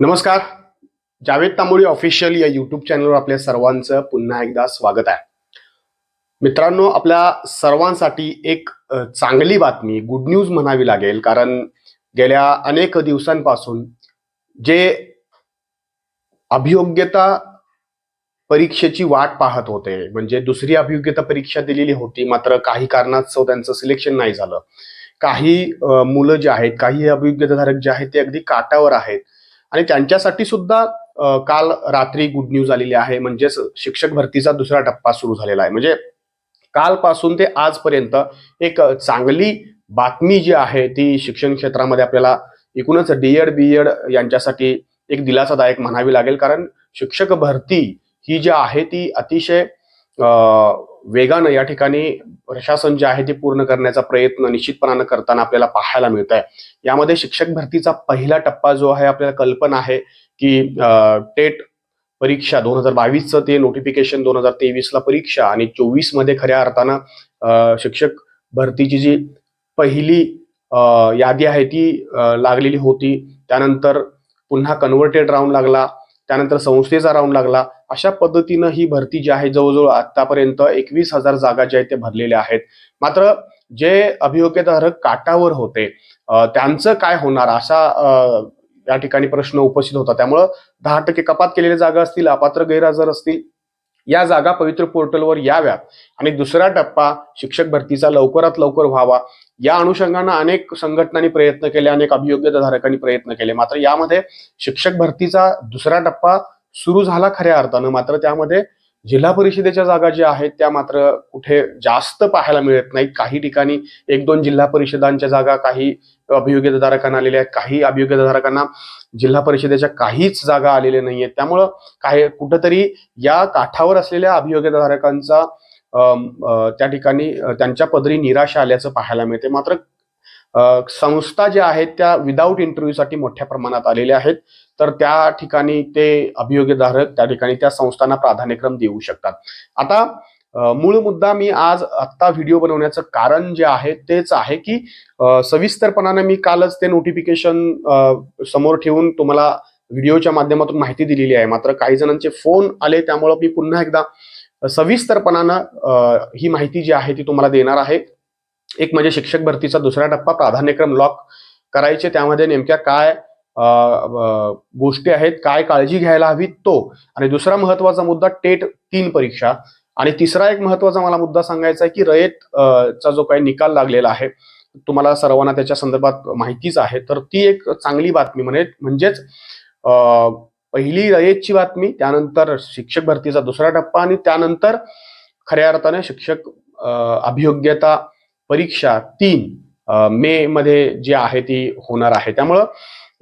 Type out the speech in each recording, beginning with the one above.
नमस्कार. जावेद तांबोळी ऑफिशियल या युट्यूब चॅनलवर आपल्या सर्वांचं पुन्हा एकदा स्वागत आहे. मित्रांनो आपल्या सर्वांसाठी एक चांगली बातमी गुड न्यूज म्हणावी लागेल कारण गेल्या अनेक दिवसांपासून जे अभियोग्यता परीक्षेची वाट पाहत होते म्हणजे दुसरी अभियोग्यता परीक्षा दिलेली होती मात्र काही कारणास्तव त्यांचं सिलेक्शन नाही झालं. काही मुलं जे आहेत काही अभियोग्यताधारक जे आहेत ते अगदी काटावर आहेत. आणि त्यांच्यासाठी सुद्धा काल रात्री गुड न्यूज आलेली आहे. म्हणजेच शिक्षक भरतीचा दुसरा टप्पा सुरू झालेला आहे. म्हणजे कालपासून ते आजपर्यंत एक चांगली बातमी जी आहे ती शिक्षण क्षेत्रामध्ये आपल्याला एकूणच डीएड बी एड यांच्यासाठी एक दिलासादायक म्हणावी लागेल. कारण शिक्षक भरती ही जी आहे ती अतिशय वेगानं या ठिकाणी प्रशासन जे आहे ते पूर्ण करण्याचा प्रयत्न निश्चितपणानं करताना आपल्याला पाहायला मिळत आहे यामध्ये शिक्षक भरतीचा पहिला टप्पा जो आहे आपल्याला कल्पना आहे की टेट परीक्षा दोन हजार बावीसचं ते नोटिफिकेशन दोन हजार तेवीसला परीक्षा आणि चोवीसमध्ये खऱ्या अर्थानं शिक्षक भरतीची जी पहिली यादी आहे ती लागलेली होती. त्यानंतर पुन्हा कन्व्हर्टेड राऊंड लागला. त्यानंतर संस्थेचा राऊंड लागला. अशा पद्धतीनं ही भरती जी आहे जवळजवळ आतापर्यंत एकवीस हजार जागा ज्या आहेत ते भरलेल्या आहेत. मात्र जे अभियोग्यताधारक काटावर होते त्यांचं काय होणार? असा या ठिकाणी प्रश्न उपस्थित होता. त्यामुळं दहा टक्के कपात केलेल्या जागा असतील अपात्र गैरहजर असतील या जागा पवित्र पोर्टलवर याव्यात. आणि दुसरा टप्पा शिक्षक भरतीचा लवकरात लवकर व्हावा. या अनुषंगानं अनेक संघटनांनी प्रयत्न केले अनेक अभियोग्यताधारकांनी प्रयत्न केले. मात्र यामध्ये शिक्षक भरतीचा दुसरा टप्पा सुरू झाला खऱ्या अर्थानं. मात्र त्यामध्ये जिल्हा परिषदेच्या जागा ज्या आहेत त्या मात्र कुठे जास्त पाहायला मिळत नाहीत. काही ठिकाणी एक दोन जिल्हा परिषदांच्या जागा काही अभियोग्यताधारकांना आलेल्या आहेत काही अभियोग्यताधारकांना जिल्हा परिषदेच्या काहीच जागा आलेल्या नाहीयेत. त्यामुळं काही कुठंतरी या काठावर असलेल्या अभियोग्यताधारकांचा त्या ठिकाणी त्यांच्या पदरी निराशा आल्याचं पाहायला मिळते. मात्र संस्था ज्या आहेत त्या विदाऊट इंटरव्ह्यूसाठी मोठ्या प्रमाणात आलेल्या आहेत. तर त्या ठिकाणी ते अभियोगधारक त्या ठिकाणी त्या संस्थांना प्राधान्यक्रम देऊ शकतात. आता मूळ मुद्दा मी आज आत्ता व्हिडिओ बनवण्याचं कारण जे आहे तेच आहे की सविस्तरपणाने मी कालच ते नोटिफिकेशन समोर ठेवून तुम्हाला व्हिडिओच्या माध्यमातून माहिती दिलेली आहे. मात्र काही जणांचे फोन आले त्यामुळं मी पुन्हा एकदा सविस्तरपणानं ही माहिती जी आहे ती तुम्हाला देणार आहे. एक म्हणजे शिक्षक भरतीचा दुसरा टप्पा प्राधान्यक्रम लॉक करायचे. त्यामध्ये नेमक्या काय गोष्टी आहेत काय काळजी घ्यायला हवी तो. आणि दुसरा महत्त्वाचा मुद्दा टेट तीन परीक्षा. आणि तिसरा एक महत्त्वाचा मला मुद्दा सांगायचा आहे की रयत चा जो काही निकाल लागलेला आहे तुम्हाला सर्वांना त्याच्या संदर्भात माहितीच आहे. तर ती एक चांगली बातमी म्हणजे म्हणजेच पहिली रयतची बातमी त्यानंतर शिक्षक भरतीचा दुसरा टप्पा आणि त्यानंतर खऱ्या अर्थाने शिक्षक अभियोग्यता परीक्षा तीन मे मध्ये जी आहे ती होणार आहे. त्यामुळं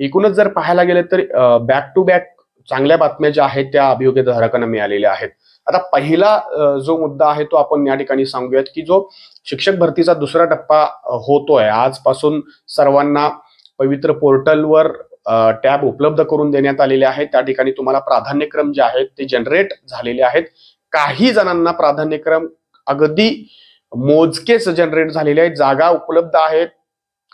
एकूणच जर पाहायला गेलं तर बॅक टू बॅक चांगल्या बातम्या ज्या आहेत त्या अभियोग्यधारकांना मिळालेल्या आहेत. आता पहिला जो मुद्दा आहे तो आपण या ठिकाणी सांगूयात की जो शिक्षक भरतीचा दुसरा टप्पा होतोय. आजपासून सर्वांना पवित्र पोर्टलवर टॅब उपलब्ध करून देण्यात आलेले आहेत. त्या ठिकाणी तुम्हाला प्राधान्यक्रम जे आहेत ते जनरेट झालेले आहेत. काही जणांना प्राधान्यक्रम अगदी मोजकेच जनरेट झालेले आहेत. जागा उपलब्ध आहेत.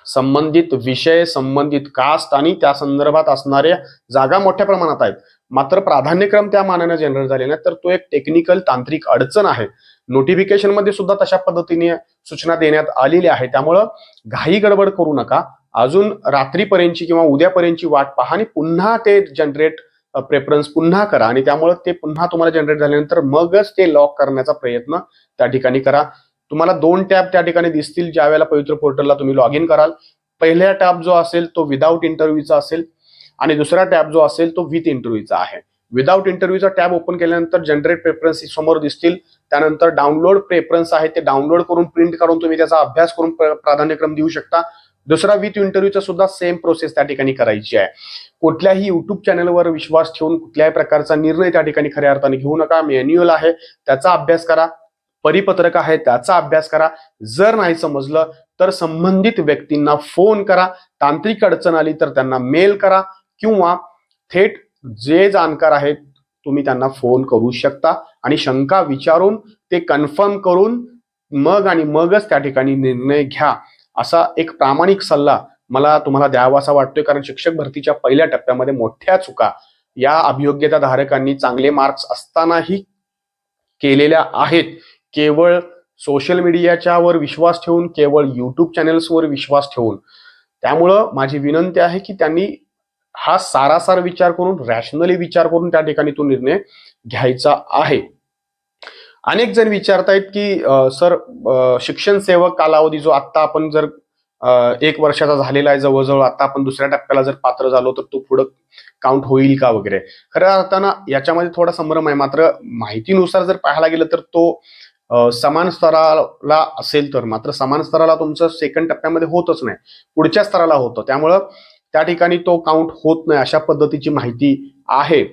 संबंधित विषय संबंधित कास्ट आणि त्या संदर्भात असणाऱ्या जागा मोठ्या प्रमाणात आहेत. मात्र प्राधान्यक्रम त्या मानाने जनरेट झाले नाही तर तो एक टेक्निकल तांत्रिक अडचण आहे. नोटिफिकेशनमध्ये सुद्धा तशा पद्धतीने सूचना देण्यात आलेल्या आहे. त्यामुळं घाई गडबड करू नका. अजून रात्रीपर्यंतची किंवा उद्यापर्यंतची वाट पहा आणि पुन्हा ते जनरेट प्रेफरन्स पुन्हा करा. आणि त्यामुळे ते पुन्हा तुम्हाला जनरेट झाल्यानंतर मगच ते लॉक करण्याचा प्रयत्न त्या ठिकाणी करा. तुम्हाला दोन टॅब त्या ठिकाणी दिसतील ज्या वेळेला पवित्र पोर्टलला तुम्ही लॉग इन कराल. पहिला टॅब जो असेल तो विदाऊट इंटरव्ह्यूचा असेल आणि दुसरा टॅब जो असेल तो विथ इंटरव्ह्यूचा आहे. विदाऊट इंटरव्ह्यूचा टॅब ओपन केल्यानंतर जनरेट प्रेफरन्स समोर दिसतील. त्यानंतर डाउनलोड प्रेफरन्स आहे ते डाउनलोड करून प्रिंट काढून तुम्ही त्याचा अभ्यास करून प्राधान्यक्रम देऊ शकता. दुसरा विथ इंटरव्ह्यूचा सुद्धा सेम प्रोसेस त्या ठिकाणी करायची आहे. कुठल्याही युट्यूब चॅनलवर विश्वास ठेवून कुठल्याही प्रकारचा निर्णय त्या ठिकाणी खऱ्या अर्थाने घेऊ नका. मॅन्युअल आहे त्याचा अभ्यास करा. परिपत्रक आहे त्याचा अभ्यास करा. जर नाही समजलं तर संबंधित व्यक्तींना फोन करा. तांत्रिक अडचण आली तर त्यांना मेल करा किंवा थेट जे जाणकार आहेत तुम्ही त्यांना फोन करू शकता आणि शंका विचारून ते कन्फर्म करून मग आणि मगच त्या ठिकाणी निर्णय घ्या. असा एक प्रामाणिक सल्ला मला तुम्हाला द्यावासा वाटतोय कारण शिक्षक भरतीच्या पहिल्या टप्प्यामध्ये मोठ्या चुका या अभियोग्यता धारकांनी चांगले मार्क्स असतानाही केलेल्या आहेत. केवळ सोशल मीडियाच्या वर विश्वास ठेवून केवळ युट्यूब चॅनेल्सवर विश्वास ठेवून. त्यामुळं माझी विनंती आहे की त्यांनी हा सारासार विचार करून रॅशनली विचार करून त्या ठिकाणी तो निर्णय घ्यायचा आहे. अनेक जण विचारतायत की सर शिक्षण सेवक कालावधी जो आत्ता आपण जर एक वर्षाचा झालेला आहे जवळजवळ आता आपण दुसऱ्या टप्प्याला जर पात्र झालो तर तो पुढं काउंट होईल का वगैरे? खऱ्या अर्थानं याच्यामध्ये थोडा संभ्रम आहे. मात्र माहितीनुसार जर पाहायला गेलं तर तो समान स्तराला असेल तर मात्र समान स्तराला तुमचं सेकंड टप्प्यामध्ये होतच नाही. पुढच्या स्तराला होतं. त्यामुळं त्या ठिकाणी तो काउंट होत नाही अशा पद्धतीची माहिती आहे.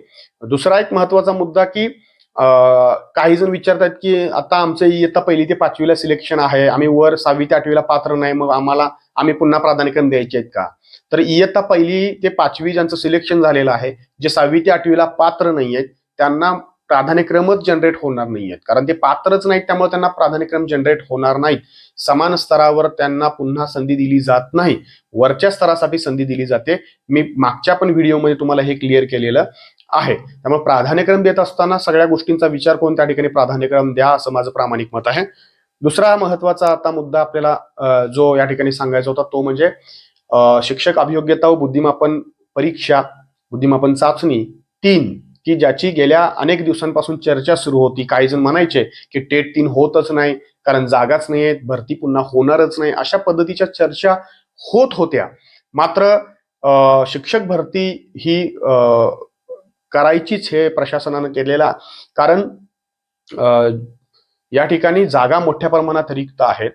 दुसरा एक महत्त्वाचा मुद्दा की काही जण विचारतात की आता आमचं इयत्ता पहिली ते पाचवीला सिलेक्शन आहे. आम्ही वर सहावी ते आठवीला पात्र नाही. मग आम्हाला आम्ही पुन्हा प्राधान्यक्रम द्यायचे आहेत का? तर इयत्ता पहिली ते पाचवी ज्यांचं सिलेक्शन झालेलं आहे जे सहावी ते आठवीला पात्र नाही आहेत त्यांना प्राधान्यक्रमच जनरेट होणार नाही आहेत. कारण ते पात्रच नाहीत त्यामुळे त्यांना प्राधान्यक्रम जनरेट होणार नाहीत. समान स्तरावर त्यांना पुन्हा संधी दिली जात नाही. वरच्या स्तरासाठी संधी दिली जाते. मी मागच्या पण व्हिडिओमध्ये तुम्हाला हे क्लिअर केलेलं आहे. त्यामुळे प्राधान्यक्रम देत असताना सगळ्या गोष्टींचा विचार करून त्या ठिकाणी प्राधान्यक्रम द्या असं माझं प्रामाणिक मत आहे. दुसरा महत्त्वाचा आता मुद्दा आपल्याला जो या ठिकाणी सांगायचा होता तो म्हणजे शिक्षक अभियोग्यता व बुद्धिमापन परीक्षा बुद्धिमापन चाचणी तीन की ज्याची गेल्या अनेक दिवसांपासून चर्चा सुरू होती. काही जण म्हणायचे की टेट तीन होतच नाही कारण जागाच नाही आहेत भरती पुन्हा होणारच नाही अशा पद्धतीच्या चर्चा होत होत्या. मात्र शिक्षक भरती ही करायचीच हे प्रशासनानं केलेला. कारण या ठिकाणी जागा मोठ्या प्रमाणात रिक्त आहेत.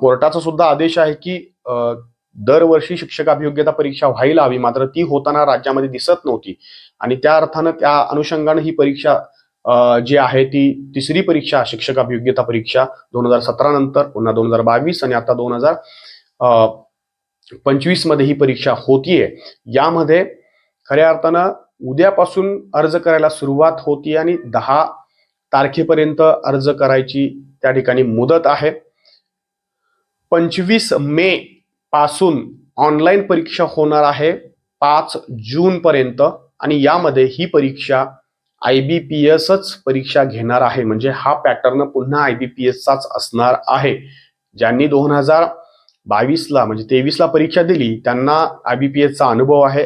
कोर्टाचा सुद्धा आदेश आहे की दरवर्षी शिक्षक अभियोग्यता परीक्षा व्हायला हवी. मात्र ती होताना राज्यामध्ये दिसत नव्हती. आणि त्या अर्थानं त्या अनुषंगानं ही परीक्षा जी आहे ती तिसरी परीक्षा शिक्षक अभियोग्यता परीक्षा दोन हजार सतरा नंतर पुन्हा दोन हजार बावीस आणि आता दोन हजार पंचवीसमध्ये ही परीक्षा होतीये. यामध्ये खऱ्या अर्थानं उद्यापासून अर्ज करायला सुरुवात होती आणि दहा तारखेपर्यंत अर्ज करायची त्या ठिकाणी मुदत आहे. पंचवीस मे पासून ऑनलाईन परीक्षा होणार आहे पाच जून पर्यंत आणि यामध्ये ही परीक्षा आय बी पी एसच परीक्षा घेणार आहे. म्हणजे हा पॅटर्न पुन्हा आय बी पी एसचाच असणार आहे. ज्यांनी दोन हजार बावीसला म्हणजे तेवीसला परीक्षा दिली त्यांना आय बी पी एसचा अनुभव आहे.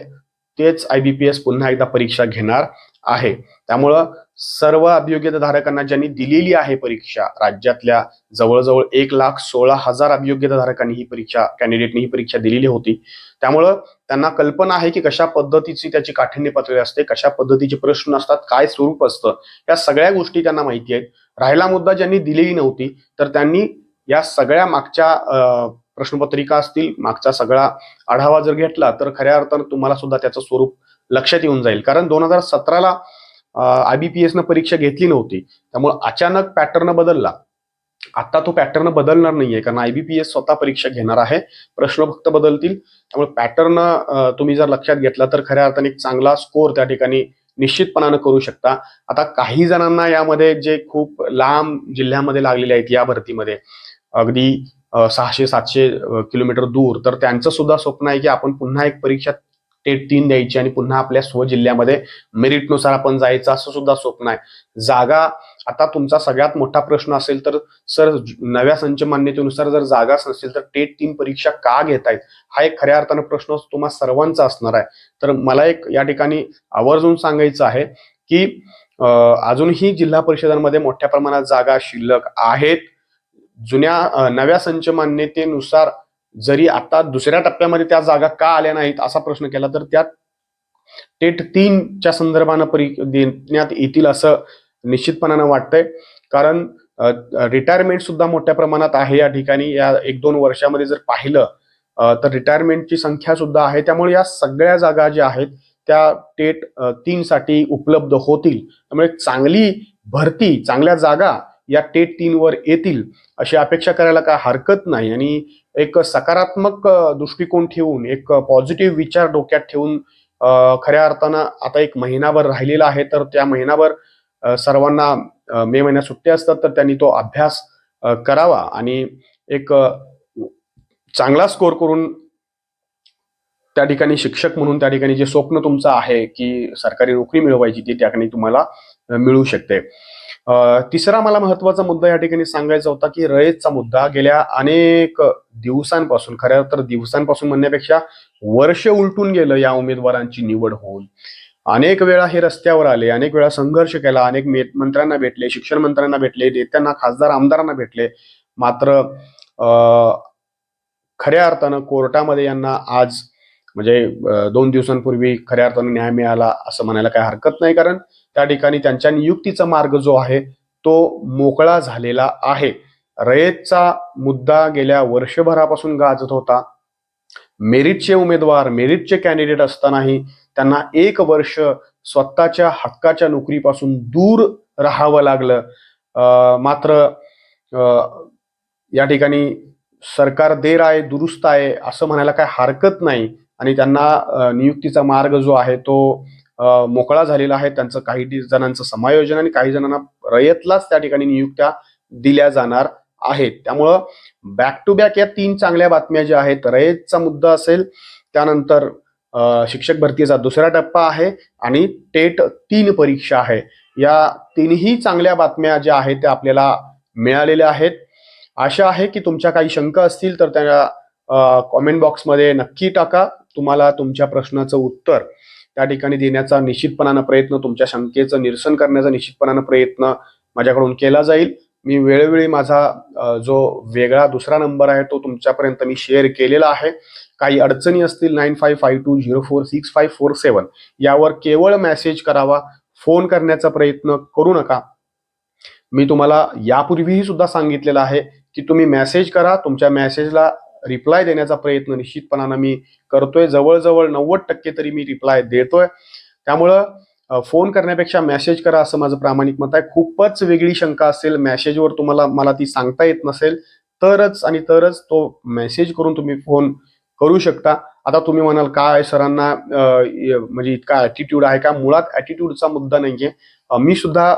तेच आय बी पी एस पुन्हा एकदा परीक्षा घेणार आहे. त्यामुळं सर्व अभियोग्यता धारकांना ज्यांनी दिलेली आहे परीक्षा राज्यातल्या जवळजवळ एक लाख सोळा हजार अभियोग्यता धारकांनी ही परीक्षा कॅन्डिडेटनी ही परीक्षा दिलेली होती. त्यामुळं त्यांना कल्पना आहे की कशा पद्धतीची त्याची काठिण्य पातळी असते कशा पद्धतीचे प्रश्न असतात काय स्वरूप असतं या सगळ्या गोष्टी त्यांना माहिती आहेत. राहिला मुद्दा ज्यांनी दिलेली नव्हती तर त्यांनी या सगळ्या मागच्या प्रश्नपत्रिका असतील मागचा सगळा आढावा जर घेतला तर खऱ्या अर्थानं तुम्हाला सुद्धा त्याचं स्वरूप लक्षात येऊन जाईल. कारण दोन हजार सतराला आयबीपीएस न परीक्षा घेतली नव्हती. त्यामुळे अचानक पॅटर्न बदलला. आता तो पॅटर्न बदलणार नाहीये कारण आयबीपीएस स्वतः परीक्षा घेणार आहे. प्रश्न फक्त बदलतील. त्यामुळे पॅटर्न तुम्ही जर लक्षात घेतला तर खऱ्या अर्थाने एक चांगला स्कोर त्या ठिकाणी निश्चितपणानं करू शकता. आता काही जणांना यामध्ये जे खूप लांब जिल्ह्यामध्ये लागलेले आहेत या भरतीमध्ये. अगदी सहाशे सातशे किलोमीटर दूर. तर त्यांचं सुद्धा स्वप्न आहे की आपण पुन्हा एक परीक्षा टेट तीन द्यायची आणि पुन्हा आपल्या स्वजिल्ह्यामध्ये मेरिटनुसार आपण जायचं असं सुद्धा स्वप्न आहे. जागा आता तुमचा सगळ्यात मोठा प्रश्न असेल तर सर नव्या संच मान्यतेनुसार जर जागाच नसेल तर टेट तीन परीक्षा का घेतायत? हा एक खऱ्या अर्थानं प्रश्न तुम्हा सर्वांचा असणार आहे. तर मला एक या ठिकाणी आवर्जून सांगायचं आहे की अजूनही जिल्हा परिषदांमध्ये मोठ्या प्रमाणात जागा शिल्लक आहेत. जुन्या नव्या संच मान्यतेनुसार जरी आता दुसऱ्या टप्प्यामध्ये त्या जागा का आल्या नाहीत असा प्रश्न केला तर त्यात टेट तीनच्या संदर्भानं परी देण्यात येतील असं निश्चितपणानं वाटतंय. कारण रिटायरमेंट सुद्धा मोठ्या प्रमाणात आहे या ठिकाणी. या एक दोन वर्षामध्ये जर पाहिलं तर रिटायरमेंटची संख्या सुद्धा आहे. त्यामुळे या सगळ्या जागा ज्या आहेत त्या टेट तीनसाठी तीन साठी उपलब्ध होतील. त्यामुळे चांगली भरती चांगल्या जागा या टेट तीनवर येतील अशी अपेक्षा करायला काय हरकत नाही. आणि एक सकारात्मक दृष्टिकोन ठेवून एक पॉझिटिव्ह विचार डोक्यात ठेवून खऱ्या अर्थानं आता एक महिनाभर राहिलेला आहे तर त्या महिनाभर सर्वांना मे महिन्यात सुट्ट्या असतात तर त्यांनी तो अभ्यास करावा. आणि एक चांगला स्कोर करून त्या ठिकाणी शिक्षक म्हणून त्या ठिकाणी जे स्वप्न तुमचं आहे की सरकारी नोकरी मिळवायची ती त्या ठिकाणी तुम्हाला मिळू शकते. तिसरा मला महत्त्वाचा मुद्दा या ठिकाणी सांगायचा होता की रयतचा मुद्दा गेल्या अनेक दिवसांपासून खऱ्या तर दिवसांपासून म्हणण्यापेक्षा वर्ष उलटून गेलं या उमेदवारांची निवड होऊन. अनेक वेळा हे रस्त्यावर आले अनेक वेळा संघर्ष केला अनेक मंत्र्यांना भेटले शिक्षण मंत्र्यांना भेटले नेत्यांना खासदार आमदारांना भेटले. मात्र अ, खऱ्या अर्थानं कोर्टामध्ये यांना आज म्हणजे दोन दिवसांपूर्वी खऱ्या अर्थानं न्याय मिळाला असं म्हणायला काही हरकत नाही. कारण त्या ठिकाणी त्यांच्या नियुक्तीचा मार्ग जो आहे तो मोकळा झालेला आहे. रयतचा मुद्दा गेल्या वर्षभरापासून गाजत होता. मेरिटचे उमेदवार मेरिटचे कॅन्डिडेट असतानाही त्यांना एक वर्ष स्वतःच्या हक्काच्या नोकरीपासून दूर राहावं लागलं. मात्र या ठिकाणी सरकार देर आहे दुरुस्त आहे असं म्हणायला काय हरकत नाही. आणि त्यांना नियुक्तीचा मार्ग जो आहे तो मोकळा झालेला आहे. त्यांचं काही जणांचं समायोजन आणि काही जणांना रयतलाच त्या ठिकाणी नियुक्त्या दिल्या जाणार आहेत. त्यामुळं बॅक टू बॅक या तीन चांगल्या बातम्या ज्या आहेत रयतचा मुद्दा असेल त्यानंतर शिक्षक भरतीचा दुसरा टप्पा आहे आणि टेट तीन परीक्षा आहे. या तीनही चांगल्या बातम्या ज्या आहेत त्या आपल्याला मिळालेल्या आहेत. आशा आहे की तुमच्या काही शंका असतील तर त्या कॉमेंट बॉक्समध्ये नक्की टाका. तुम्हाला तुमच्या प्रश्नाचं उत्तर त्या ठिकाणी देण्याचा निश्चितपणानं प्रयत्न तुमच्या शंकेचं निरसन करण्याचा निश्चितपणानं प्रयत्न माझ्याकडून केला जाईल. मी वेळोवेळी माझा जो वेगळा दुसरा नंबर आहे तो तुमच्यापर्यंत मी शेअर केलेला आहे. काही अडचणी असतील nine five five two zero four six five four seven यावर केवळ मेसेज करावा फोन करण्याचा प्रयत्न करू नका. मी तुम्हाला यापूर्वीही सुद्धा सांगितलेलं आहे की तुम्ही मेसेज करा तुमच्या मेसेजला रिप्लाय देण्याचा प्रयत्न निश्चितपणानं मी करतोय. जवळजवळ नव्वद टक्के तरी मी रिप्लाय देतोय. त्यामुळं फोन करण्यापेक्षा मेसेज करा असं माझं प्रामाणिक मत आहे. खूपच वेगळी शंका असेल मेसेजवर तुम्हाला मला ती सांगता येत नसेल तरच आणि तरच तो मेसेज करून तुम्ही फोन करू शकता. आता तुम्ही म्हणाल काय सरांना म्हणजे इतका ॲटिट्यूड आहे का? मुळात ॲटिट्यूडचा मुद्दा नाहीये. मी सुद्धा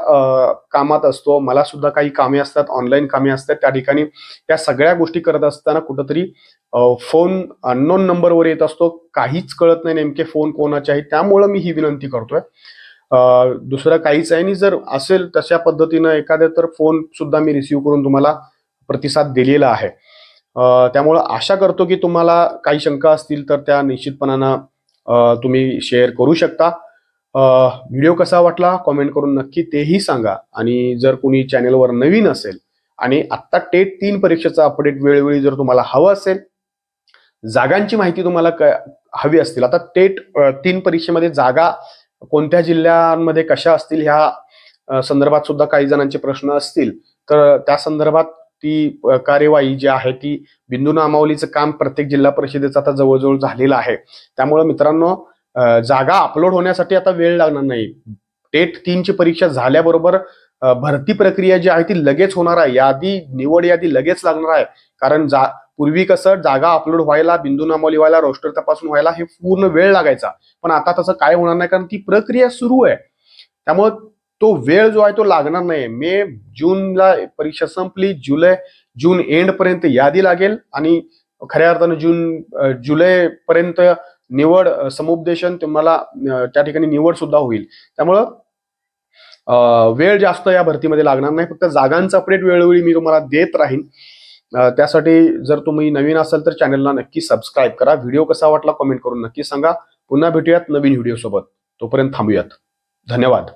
कामात असतो. मला सुद्धा काही कामे असतात ऑनलाईन कामे असतात. त्या ठिकाणी त्या सगळ्या गोष्टी करत असताना कुठंतरी फोन अननोन नंबरवर येत असतो. काहीच कळत नाही नेमके फोन कोणाचे आहे त्यामुळं मी ही विनंती करतोय. दुसरं काहीच आहे. आणि जर असेल तशा पद्धतीनं एखाद्या तर फोन सुद्धा मी रिसिव्ह करून तुम्हाला प्रतिसाद दिलेला आहे. त्यामुळं आशा करतो की तुम्हाला काही शंका असतील तर त्या निश्चितपणानं तुम्ही शेअर करू शकता. व्हिडिओ कसा वाटला कॉमेंट करून नक्की तेही सांगा. आणि जर कोणी चॅनेलवर नवीन असेल आणि आत्ता टेट तीन परीक्षेचा अपडेट वेळोवेळी जर तुम्हाला हवं असेल जागांची माहिती तुम्हाला क- हवी असतील. आता टेट तीन परीक्षेमध्ये जागा कोणत्या जिल्ह्यांमध्ये कशा असतील ह्या संदर्भात सुद्धा काही जणांचे प्रश्न असतील. तर त्या संदर्भात ती कार्यवाही जी आहे ती बिंदू नामावलीचं काम प्रत्येक जिल्हा परिषदेचं आता जवळजवळ झालेलं आहे. त्यामुळे मित्रांनो जागा अपलोड होण्यासाठी आता वेळ लागणार नाही. टेट तीनची परीक्षा झाल्याबरोबर भरती प्रक्रिया जी आहे ती लगेच होणार आहे. यादी निवड यादी लगेच लागणार आहे. कारण जा पूर्वी कसं जागा अपलोड व्हायला बिंदू नामावली व्हायला रोस्टर तपासून व्हायला हे पूर्ण वेळ लागायचा. पण आता तसं काय होणार नाही कारण ती प्रक्रिया सुरू आहे. त्यामुळे तो वेळ जो आहे तो लागणार नाही मे जूनला परीक्षा संपली जुलै जून एंड पर्यंत यादी लागेल आणि खऱ्या अर्थानं जून जुलै पर्यंत निवड समुपदेशन तुम्हाला त्या ठिकाणी निवड सुद्धा होईल. त्यामुळं वेळ जास्त या भरतीमध्ये लागणार नाही. फक्त जागांचा अपडेट वेळोवेळी मी तुम्हाला देत राहीन. त्यासाठी जर तुम्ही नवीन असाल तर चॅनलला नक्की सबस्क्राईब करा. व्हिडिओ कसा वाटला कमेंट करून नक्की सांगा. पुन्हा भेटूयात नवीन व्हिडिओ सोबत. तोपर्यंत थांबूयात. धन्यवाद.